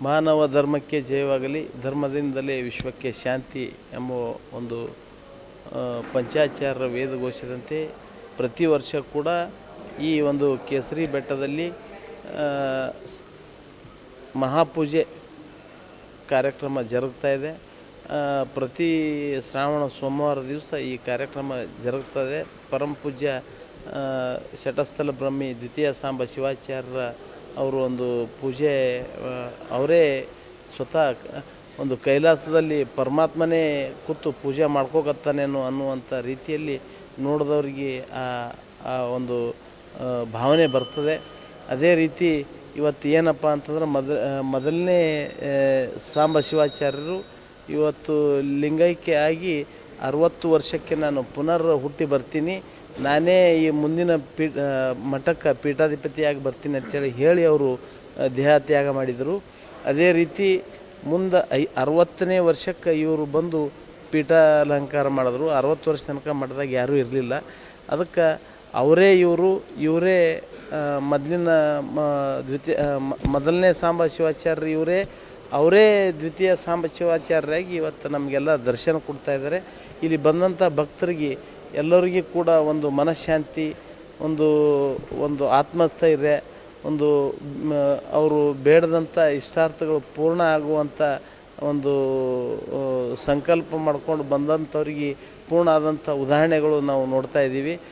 ಮಾನವ ಧರ್ಮಕ್ಕೆ ಜಯವಾಗಲಿ ಧರ್ಮದಿಂದಲೇ ವಿಶ್ವಕ್ಕೆ ಶಾಂತಿ ಎಂಬ ಒಂದು ಪಂಚಾಚಾರ್ಯ ವೇದ ಘೋಷದಂತೆ ಪ್ರತಿ ವರ್ಷ ಕೂಡ ಈ ಒಂದು ಕೇಸರಿ ಬೆಟ್ಟದಲ್ಲಿ ಮಹಾಪೂಜೆ ಕಾರ್ಯಕ್ರಮ ಜರುಗ್ತಾ ಇದೆ. ಪ್ರತಿ ಶ್ರಾವಣ ಸೋಮವಾರ ದಿವಸ ಈ ಕಾರ್ಯಕ್ರಮ ಜರುಗ್ತದೆ ಪರಮ ಪೂಜ್ಯ ಆ, ಶಟಸ್ಥಲ ಬ್ರಹ್ಮಿ ದ್ವಿತೀಯ ಸಾಂಬ ಶಿವಾಚಾರ್ಯರ ಅವರು ಒಂದು ಪೂಜೆ ಅವರೇ ಸ್ವತಃ ಒಂದು ಕೈಲಾಸದಲ್ಲಿ ಪರಮಾತ್ಮನೇ ಕೂತು ಪೂಜೆ ಮಾಡ್ಕೋಕತ್ತಾನೇನೋ ಅನ್ನುವಂಥ ರೀತಿಯಲ್ಲಿ ನೋಡಿದವ್ರಿಗೆ ಆ ಆ ಒಂದು ಭಾವನೆ ಬರ್ತದೆ. ಅದೇ ರೀತಿ ಇವತ್ತು ಏನಪ್ಪ ಅಂತಂದ್ರೆ ಮೊದ ಮೊದಲನೇ ಸಾಂಬ ಶಿವಾಚಾರ್ಯರು ಇವತ್ತು ಲಿಂಗೈಕ್ಯ ಆಗಿ ಅರವತ್ತು ವರ್ಷಕ್ಕೆ ನಾನು ಪುನರ್ ಹುಟ್ಟಿ ಬರ್ತೀನಿ. ನಾನೇ ಈ ಮುಂದಿನ ಪೀಠ ಮಠಕ್ಕೆ ಪೀಠಾಧಿಪತಿಯಾಗಿ ಬರ್ತೀನಿ ಅಂತೇಳಿ ಹೇಳಿ ಅವರು ದೇಹ ದೇಹತ್ಯಾಗ ಮಾಡಿದರು. ಅದೇ ರೀತಿ ಮುಂದೆ ಐ, ಅರವತ್ತನೇ ವರ್ಷಕ್ಕೆ ಇವರು ಬಂದು ಪೀಠ ಅಲಂಕಾರ ಮಾಡಿದ್ರು. ಅರವತ್ತು ವರ್ಷ ತನಕ ಮಠದಾಗ ಯಾರೂ ಇರಲಿಲ್ಲ. ಅದಕ್ಕೆ ಅವರೇ ಇವರು, ಇವರೇ ಮೊದಲಿನ, ಮ, ದ್ವಿತೀಯ ಮೊದಲನೇ ಸಾಂಬ ಶಿವಾಚಾರ್ಯ ಇವರೇ. ಅವರೇ ದ್ವಿತೀಯ ಸಾಂಬ ಶಿವಾಚಾರ್ಯರಾಗಿ ಇವತ್ತು ನಮಗೆಲ್ಲ ದರ್ಶನ ಕೊಡ್ತಾ ಇದ್ದಾರೆ. ಇಲ್ಲಿ ಬಂದಂಥ ಭಕ್ತರಿಗೆ ಎಲ್ಲರಿಗೂ ಕೂಡ ಒಂದು ಮನಃಶಾಂತಿ, ಒಂದು ಒಂದು ಆತ್ಮಸ್ಥೈರ್ಯ, ಒಂದು ಅವರು ಬೇಡದಂಥ ಇಷ್ಟಾರ್ಥಗಳು ಪೂರ್ಣ ಆಗುವಂಥ ಒಂದು ಸಂಕಲ್ಪ ಮಾಡಿಕೊಂಡು ಬಂದಂಥವ್ರಿಗೆ ಪೂರ್ಣ ಆದಂಥ ಉದಾಹರಣೆಗಳು ನಾವು ನೋಡ್ತಾ ಇದ್ದೀವಿ.